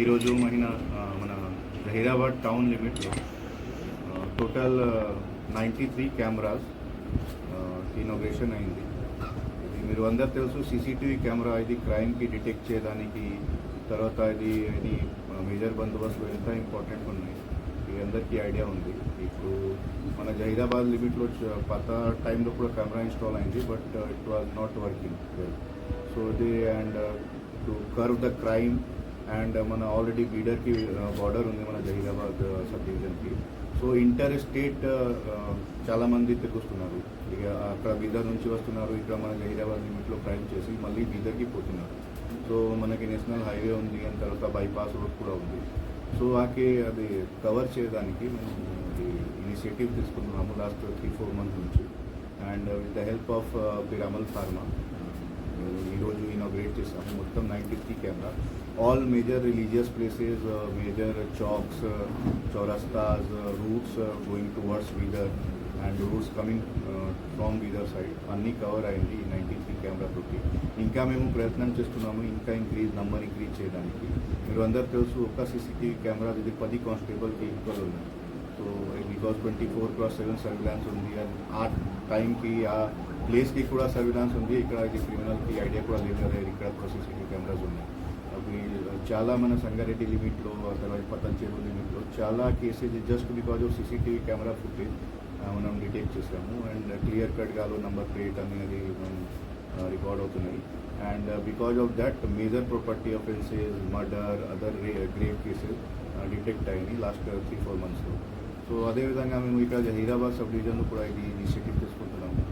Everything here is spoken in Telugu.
ఈరోజు మహిళ మన Zaheerabad town లిమిట్లో total ninety three cameras inauguration అయింది. ఇది మీరు అందరు తెలుసు సీసీటీవీ కెమెరా ఇది క్రైమ్కి డిటెక్ట్ చేయడానికి తర్వాత ఇది ఇది మేజర్ బందోబస్తులు ఎంత ఇంపార్టెంట్ ఉన్నాయి ఇది అందరికీ ఐడియా ఉంది. ఇప్పుడు మన జహీరాబాద్ లిమిట్లో పాత టైంలో కూడా కెమెరా ఇన్స్టాల్ అయింది but it was not working so ఇది and to curve the crime and మన ఆల్రెడీ బీడర్కి బార్డర్ ఉంది మన జహీరాబాద్ సబ్ డివిజన్కి సో ఇంటర్ స్టేట్ చాలామంది తిరుగుతున్నారు ఇక అక్కడ బీదర్ నుంచి వస్తున్నారు ఇక్కడ మన జహీరాబాద్ లిమిట్లో క్రైమ్ చేసి మళ్ళీ బీదర్కి పోతున్నారు. సో మనకి నేషనల్ హైవే ఉంది అండ్ తర్వాత బైపాస్ రోడ్ కూడా ఉంది. సో ఆకే అది కవర్ చేయడానికి మేము ఇనిషియేటివ్ తీసుకున్నాము లాస్ట్ త్రీ ఫోర్ మంత్ నుంచి. And with the help of Piramal pharma ఈరోజు ఈయన చేసాము మొత్తం ninety three camera all major religious places major chowks చౌరస్తాస్ routes going towards Bidar and routes coming from Bidar side అన్నీ కవర్ అయింది ఈ నైంటీ త్రీ కెమెరా తోటి. ఇంకా మేము ప్రయత్నం చేస్తున్నాము ఇంకా ఇంక్రీజ్ నంబర్ ఇంక్రీజ్ చేయడానికి. మీరు అందరు తెలుసు ఒక సీసీటీవీ కెమెరా ఇది పది కానిస్టేబుల్కి equal so because twenty four cross seven surveillance ఉంది అండ్ ఆ టైంకి ఆ ప్లేస్కి కూడా సర్విలాన్స్ ఉంది ఇక్కడ ఇది క్రిమినల్కి ఐడియా కూడా లేదు కదా ఇక్కడ ఒక సీసీటీవీ కెమెరాస్ ఉన్నాయి అవి చాలా మన సంగారెడ్డి లిమిట్లో తర్వాత పతంచేరు లిమిట్లో చాలా cases just because of CCTV camera footage మనం డిటెక్ట్ చేసాము అండ్ క్లియర్ కట్గాలో నంబర్ ప్లేట్ అనేది మనం రికార్డ్ అవుతున్నాయి and because of that major property offences murder other grave cases detect అయ్యాయి లాస్ట్ త్రీ ఫోర్ మంత్స్లో సో అదేవిధంగా మేము ఇక్కడ హైదరాబాద్ సబ్ డివిజన్లో కూడా ఇది ఇనిషియేటివ్ తీసుకుంటున్నాము.